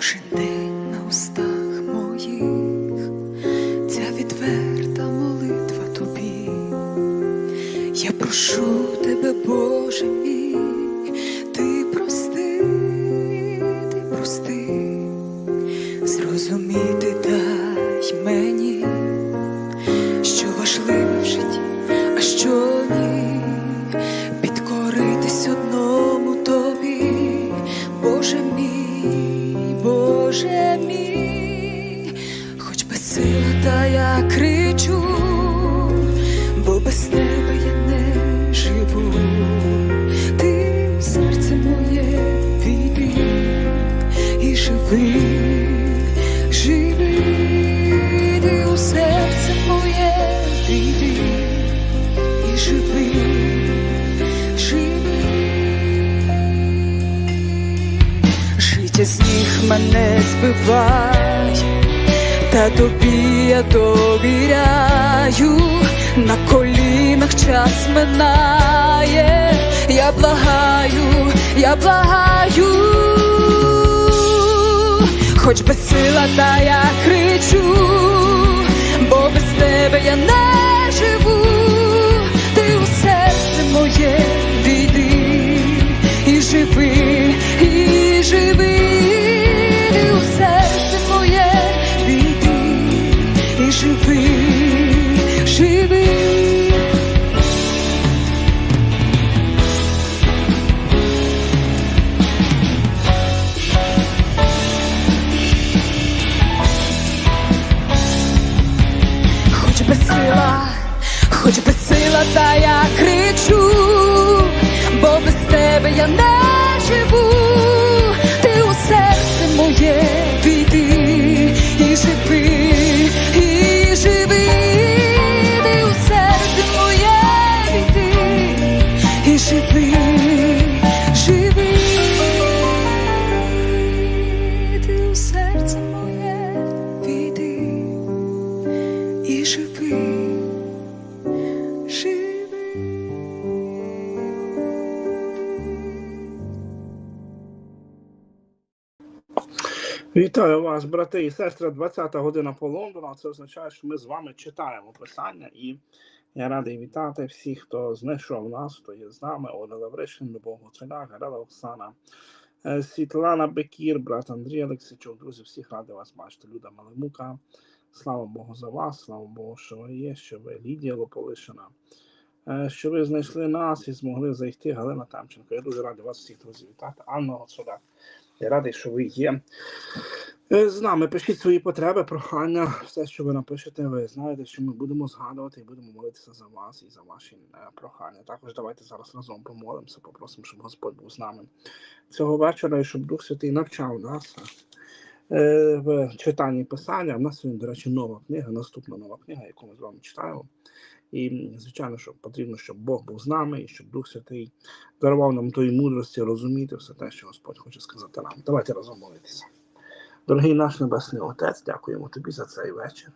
Кожен день на устах сили, та я кричу, бо без тебе я не живу, ти серце моє війди і живи, живи, у серце моє війди і живи. Життя з мене збиває, та тобі я довіряю, на колінах час минає, я благаю, я благаю, хоч без сила, та я кричу, бо без тебе я не живу, ти у серце моє війди і живи, і живи, ти у серце і живи, живи. Хоч і живи, живи. Вітаю вас, брати і сестри. 20 година по Лондону. Це означає, що ми з вами читаємо писання, і я радий вітати всіх, хто знайшов нас, хто є з нами. Оля Лавришин, Любов Гуцуляк, Гарела Оксана, е, Світлана Бекір, брат Андрій Олексійчук. Друзі, всіх радий вас бачити. Люда Малемука. Слава Богу за вас, слава Богу, що ви є, що ви Лідія Лополишина. е, Що ви знайшли нас і змогли зайти Галина Тамченко. Я дуже радий вас всіх друзі вітати. Анна Гоцуляк. Я радий, що ви є. Е, З нами пишіть свої потреби, прохання, все, що ви напишете, ви знаєте, що ми будемо згадувати і будемо молитися за вас і за ваші е, прохання. Також давайте зараз разом помолимося, попросимо, щоб Господь був з нами цього вечора і щоб Дух Святий навчав нас в читанні писання. У нас сьогодні, до речі, нова книга, наступна нова книга, яку ми з вами читаємо. І, звичайно, що потрібно, щоб Бог був з нами і щоб Дух Святий дарував нам тої мудрості розуміти все те, що Господь хоче сказати нам. Давайте разом молитися. Дорогий наш Небесний Отець, дякуємо Тобі за цей вечір.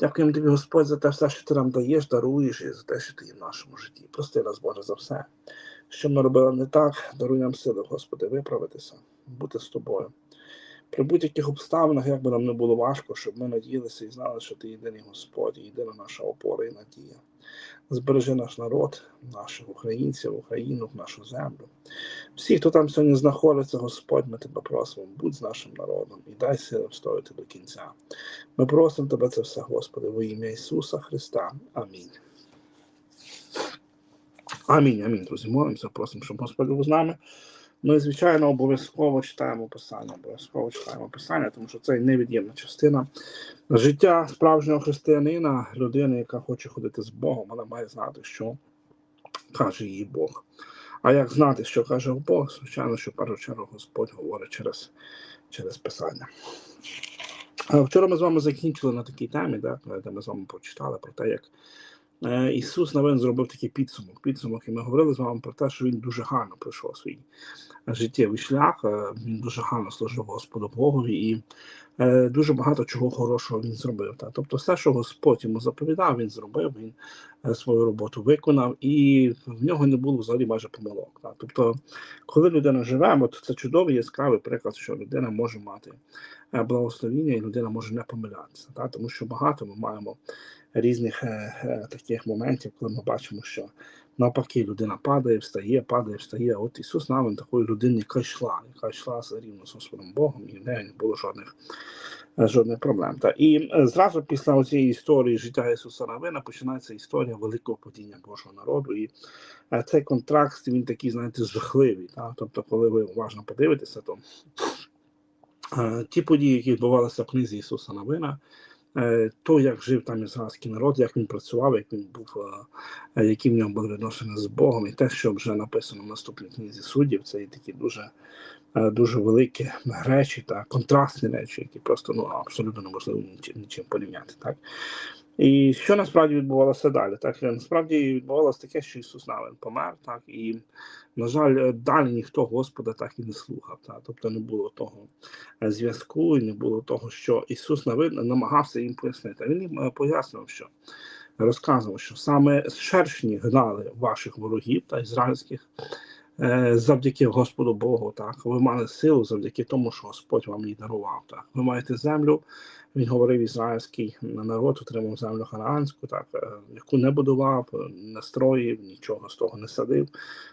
Дякуємо Тобі, Господь, за те все, що ти нам даєш, даруєш і за те, що ти є в нашому житті. Прости нас, Боже, за все, що ми робили не так, даруй нам сили, Господи, виправитися, бути з тобою. При будь-яких обставинах, як би нам не було важко, щоб ми надіялися і знали, що ти єдиний Господь, єдина наша опора і надія. Збережи наш народ, наших українців, Україну, нашу землю. Всі, хто там сьогодні знаходиться, Господь, ми тебе просимо, будь з нашим народом і дай сили встояти до кінця. Ми просимо тебе це все, Господи, во ім'я Ісуса Христа. Амінь. Амінь, амінь, друзі. Молимося, просимо, щоб Господь був з нами. Ми, звичайно, обов'язково читаємо писання, обов'язково читаємо писання, тому що це невід'ємна частина життя справжнього християнина, людини, яка хоче ходити з Богом, вона має знати, що каже їй Бог. А як знати, що каже Бог? Звичайно, що в першу чергу Господь говорить через, через писання. Вчора ми з вами закінчили на такій темі, де ми з вами прочитали про те, як е, Ісус навин зробив такий підсумок. Підсумок, і ми говорили з вами про те, що він дуже гарно пройшов свій життєвий шлях. е, Він дуже гарно служив Господу Богові і е, дуже багато чого хорошого він зробив. Тобто, все, що Господь йому заповідав, він зробив, він е, свою роботу виконав, і в нього не було взагалі майже помилок. Тобто, коли людина живе, от це чудовий яскравий приклад, що людина може мати е, благословіння, і людина може не помилятися. Тому що багато ми маємо різних е, е, таких моментів, коли ми бачимо, що навпаки людина падає, встає, падає, встає. От Ісус навин такої людини, яка йшла, яка йшла рівно з Господом Богом, і в неї не було жодних, е, жодних проблем. Та. І зразу після цієї історії життя Ісуса Навина починається історія великого падіння Божого народу. І цей контракт він такий, знаєте, жахливий. Та. Тобто, коли ви уважно подивитеся, то ті події, які відбувалися в книзі Ісуса Навина, то, як жив там ізраїльський народ, як він працював, як він був, е, е, які в нього були відносини з Богом, і те, що вже написано в наступній книзі суддів, це і такі дуже, е, дуже великі речі та контрастні речі, які просто ну, абсолютно неможливо нічим порівняти. Так? І що насправді відбувалося далі? Так, Е, насправді відбувалося таке, що Ісус навин помер, так, і, на жаль, е, далі ніхто Господа так і не слухав. Так? Тобто не було того е, зв'язку і не було того, що Ісус навин намагався їм пояснити. Він їм пояснював, що розказував, що саме шершні гнали ваших ворогів та ізраїльських. Е, Завдяки Господу Богу, так ви мали силу завдяки тому, що Господь вам її дарував. Так ви маєте землю. Він говорив ізраїльський народ, отримав землю ханаанську, так е, яку не будував, е, не строїв, нічого з того не садив.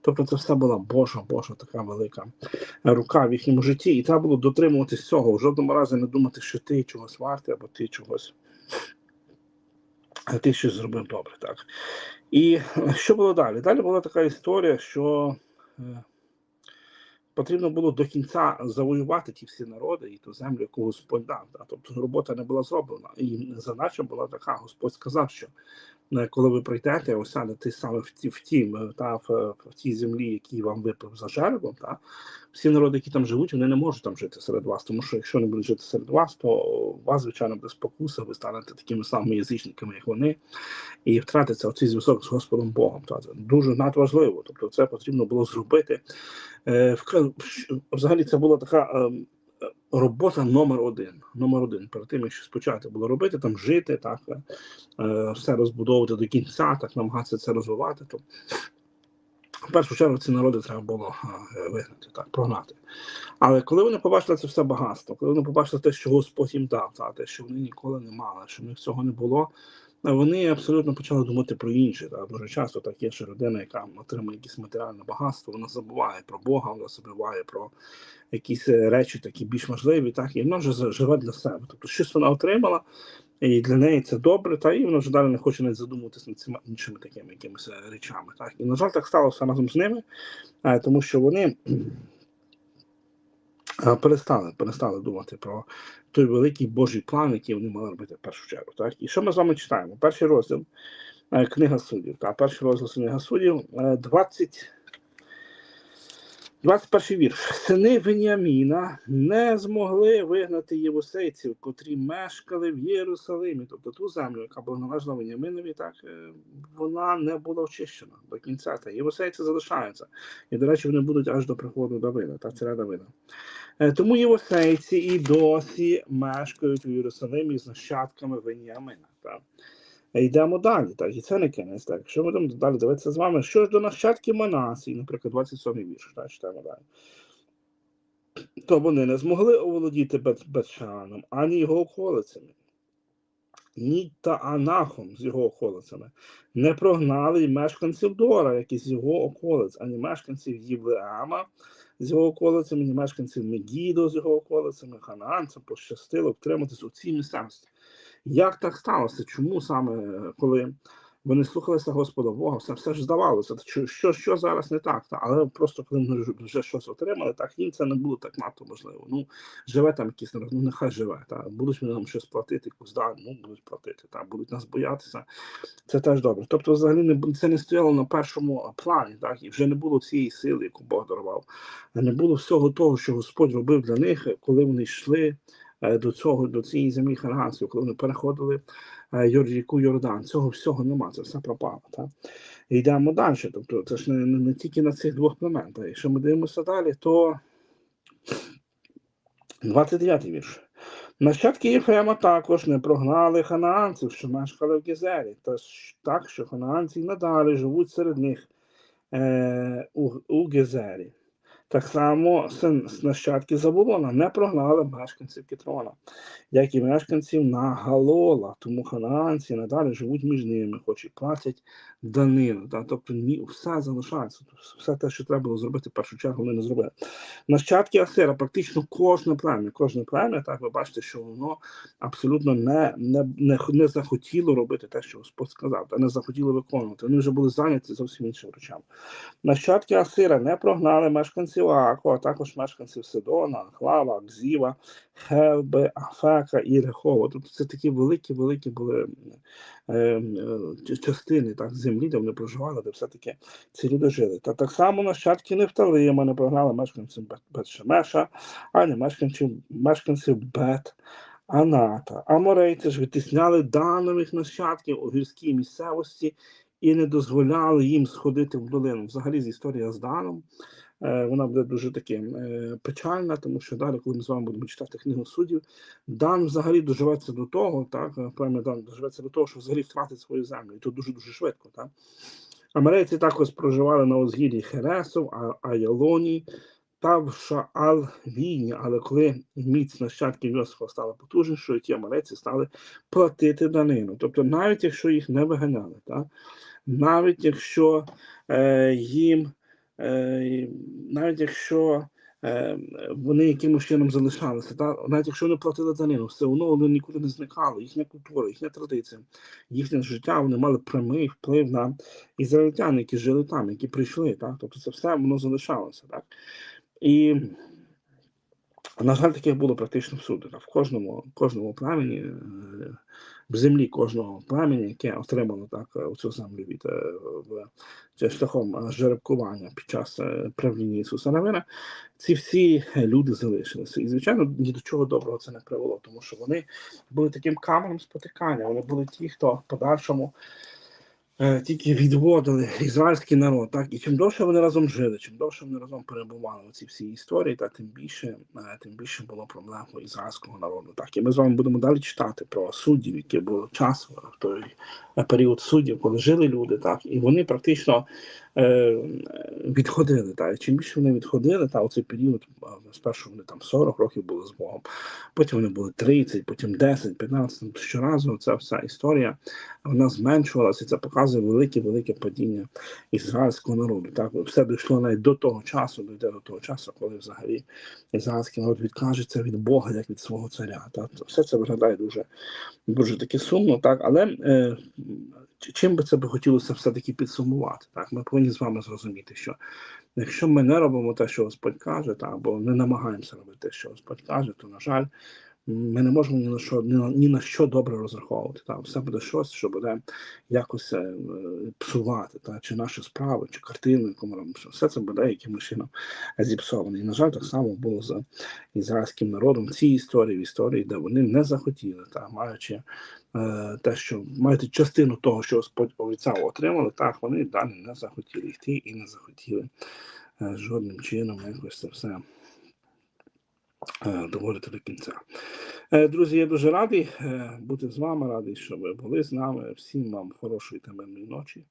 Тобто, це все була Божа, Божа така велика рука в їхньому житті, і треба було дотримуватись цього. В жодному разі не думати, що ти чогось вартий, або ти чогось ти щось зробив добре, так. І що було далі? Далі була така історія, що потрібно було до кінця завоювати ті всі народи і ту землю, яку Господь дав. Да? Тобто робота не була зроблена. І задача була така: Господь сказав, що е, коли ви прийдете, осядете саме в ті в тім, е, та в, е, в тій землі, які вам випав за жеребом, та всі народи, які там живуть, вони не можуть там жити серед вас. Тому що якщо не будуть жити серед вас, то вас, звичайно, буде спокуса, ви станете такими самими язичниками, як вони, і втратиться оцей зв'язок з Господом Богом. Та це дуже надважливо. Тобто, це потрібно було зробити. Е, Взагалі, це була така. Робота номер один. Номер один. Перед тим, як щось почати було робити, там жити, так, е, все розбудовувати до кінця, так намагатися це розвивати. То в першу чергу ці народи треба було е, вигнати, так, прогнати. Але коли вони побачили це все багатство, коли вони побачили те, що Господь їм дав, та, те, що вони ніколи не мали, що в них цього не було, вони абсолютно почали думати про інше. Та. Дуже часто так є, що людина, яка отримує якесь матеріальне багатство, вона забуває про Бога, вона забуває про якісь е, речі такі більш важливі, так, і вона вже живе для себе. Тобто щось вона отримала, і для неї це добре, та і вона вже далі не хоче навіть задумуватися над цими іншими такими якимись е, речами. Так. І, на жаль, так сталося разом з ними, е, тому що вони перестали, перестали думати про той великий Божий план, який вони мали робити в першу чергу. Так? І що ми з вами читаємо? Перший розділ е, Книга суддів. Та, перший розділ Книга суддів, е, 20. 21 вірш. Сини Веніаміна не змогли вигнати євусейців, котрі мешкали в Єрусалимі, тобто ту землю, яка була належна Веніаминові, так е, вона не була очищена до кінця. Та євусейці залишаються. І, до речі, вони будуть аж до приходу Давида, так, царя Давида. Е, Тому євусейці і досі мешкають у Єрусалимі з нащадками Веніамина. Так. Е, Йдемо далі, так, і це не кінець. Так. Якщо будемо далі дивитися з вами, що ж до нащадків Манасії, наприклад, 27-й вірш, так, читаємо далі. То вони не змогли оволодіти Бетшаном, ані його околицями, ні та Анахом з його околицями, не прогнали й мешканців Дора, як і з його околиць, ані мешканців Євлеама з його околицями, ні мешканців Мегідо з його околицями, ханаанцям пощастило втриматись у цій місцевості. Як так сталося? Чому саме коли вони слухалися Господа Бога, все, все ж здавалося, що, що, зараз не так, та? але просто коли вони вже- щось отримали, так їм це не було так надто можливо. Ну, живе там якийсь народ, ну нехай живе. Та? Будуть вони нам щось платити, якусь ну будуть платити, та? будуть нас боятися. Це теж добре. Тобто, взагалі не це не стояло на першому плані, так? і вже не було цієї сили, яку Бог дарував. Не було всього того, що Господь робив для них, коли вони йшли до цього, до цієї землі ханаанської, коли вони переходили е, ріку Йордан. Цього всього нема, це все пропало. Так? Йдемо далі. Тобто це ж не, не, не тільки на цих двох племен. Якщо ми дивимося далі, то 29-й вірш. Нащадки Єфрема також не прогнали ханаанців, що мешкали в Гезері, та так, що ханаанці й надалі живуть серед них е, у, у Гезері. Так само нащадки Забулона не прогнали мешканців Кітрона, як і мешканців Нагалола, тому ханаанці надалі живуть між ними, хоч і платять данину. Та, тобто все залишається. Все те, що треба було зробити в першу чергу, вони не зробили. Нащадки Асира, практично кожне плем'я, кожне плем'я, так ви бачите, що воно абсолютно не, не, не, не захотіло робити те, що Господь сказав, та не захотіло виконувати. Вони вже були зайняті зовсім іншими речами. Нащадки Асира не прогнали мешканців Аку, а також мешканців Сидона, Хлава, Акзіва, Хелби, Афека і Рехова. Тобто це такі великі, великі були е, е, частини так, землі, де вони проживали, де все-таки ці люди жили. Та так само нащадки Нефталима не прогнали мешканців Бет- Бет-Шемеша, а не мешканців, мешканців Бет. Аната. Аморейці ж витісняли данових нащадків у гірській місцевості і не дозволяли їм сходити в долину. Взагалі, з історія з Даном вона буде дуже таки е, печальна, тому що далі, коли ми з вами будемо читати книгу суддів, Дан взагалі доживеться до того, так, е, плем'я Дан доживеться до того, що взагалі втратить свою землю, і то дуже-дуже швидко. Так. Американці також проживали на узгір'ї Хересов, А- Айалоні та в Шаал-Війні, але коли міць нащадків Йосифа стала потужнішою, ті американці стали платити данину. Тобто, навіть якщо їх не виганяли, так? навіть якщо е, їм, е, навіть якщо е, вони якимось чином залишалися, та? навіть якщо вони платили данину, все одно вони нікуди не зникали, їхня культура, їхня традиція, їхнє життя, вони мали прямий вплив на ізраїльтян, які жили там, які прийшли. Так? Тобто це все воно залишалося. Так? І, на жаль, таких було практично всюди. В кожному, кожному племені, е, в землі кожного племені, яке отримало так, цю землю від е, шляхом е, жеребкування під час е, правління Ісуса Навина, ці всі люди залишилися. І, звичайно, ні до чого доброго це не привело, тому що вони були таким каменем спотикання. Вони були ті, хто в подальшому е, тільки відводили ізраїльський народ. Так? І чим довше вони разом жили, чим довше вони разом перебували у ці всі історії, так, тим більше е, тим більше було проблем у ізраїльського народу. Так? І ми з вами будемо далі читати про суддів, які були час в той е, період суддів, коли жили люди, так, і вони практично е, відходили. Так? Чим більше вони відходили, та у цей період, е, спершу вони там 40 років були з Богом, потім вони були 30, потім 10, 15, щоразу ця вся історія вона зменшувалася, і це показує велике велике падіння ізраїльського народу. Так все дійшло навіть до того часу, дійде до того часу, коли взагалі ізраїльський народ відкажеться від Бога як від свого царя. Так все це виглядає дуже дуже таки сумно, так але е, чим би це би хотілося все таки підсумувати? Так, ми повинні з вами зрозуміти, що якщо ми не робимо те, що Господь каже, так, або не намагаємося робити те, що Господь каже, то на жаль. Ми не можемо ні на що ні на, ні на що добре розраховувати. Та все буде щось, що буде якось е, псувати, та чи наші справи, чи картини, яку ми робимо. Все це буде якимось чином зіпсоване. І на жаль, так само було з ізраїльським народом в цій історії, в історії, де вони не захотіли, та маючи е, те, що мають частину того, що Господь обіцяв, отримали, так вони далі не захотіли йти і не захотіли е, жодним чином якось це все доводити до кінця. Е, Друзі, я дуже радий е, бути з вами, радий, що ви були з нами. Всім вам хорошої та мирної ночі.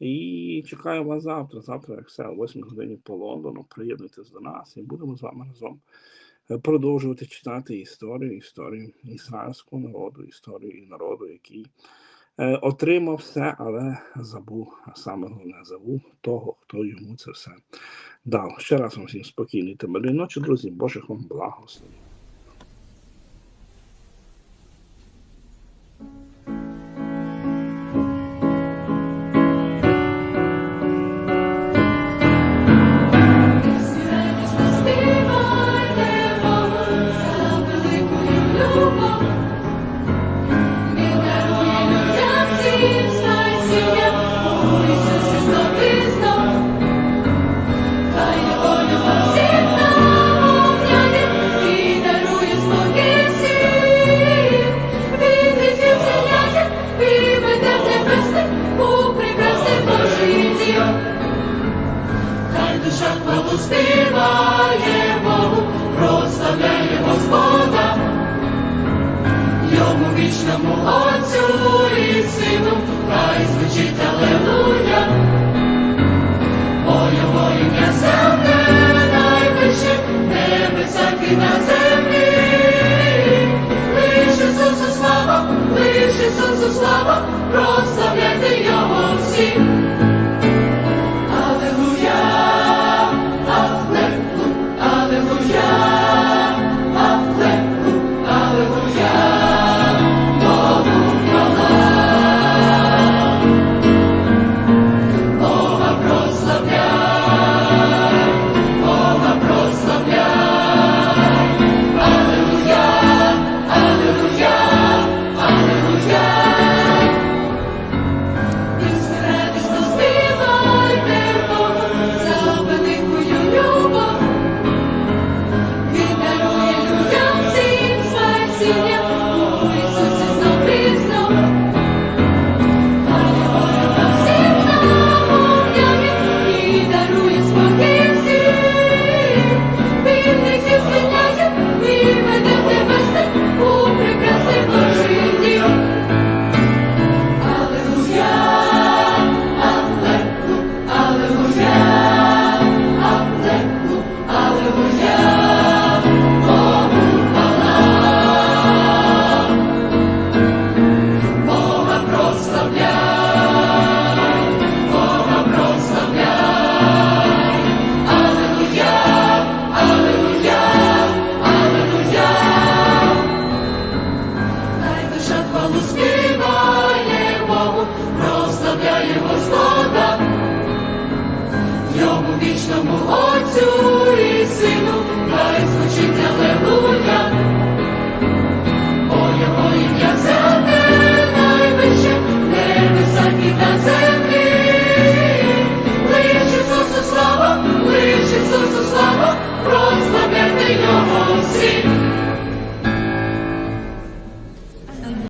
І чекаю вас завтра. Завтра, як все, о 8 годині по Лондону. Приєднуйтесь до нас і будемо з вами разом е, продовжувати читати історію, історію ізраїльського народу, історію народу, який е, отримав все, але забув, саме головне, забув того, хто йому це все дав. Ще раз вам всім спокійної та мирної ночі, друзі. Божих вам благословень.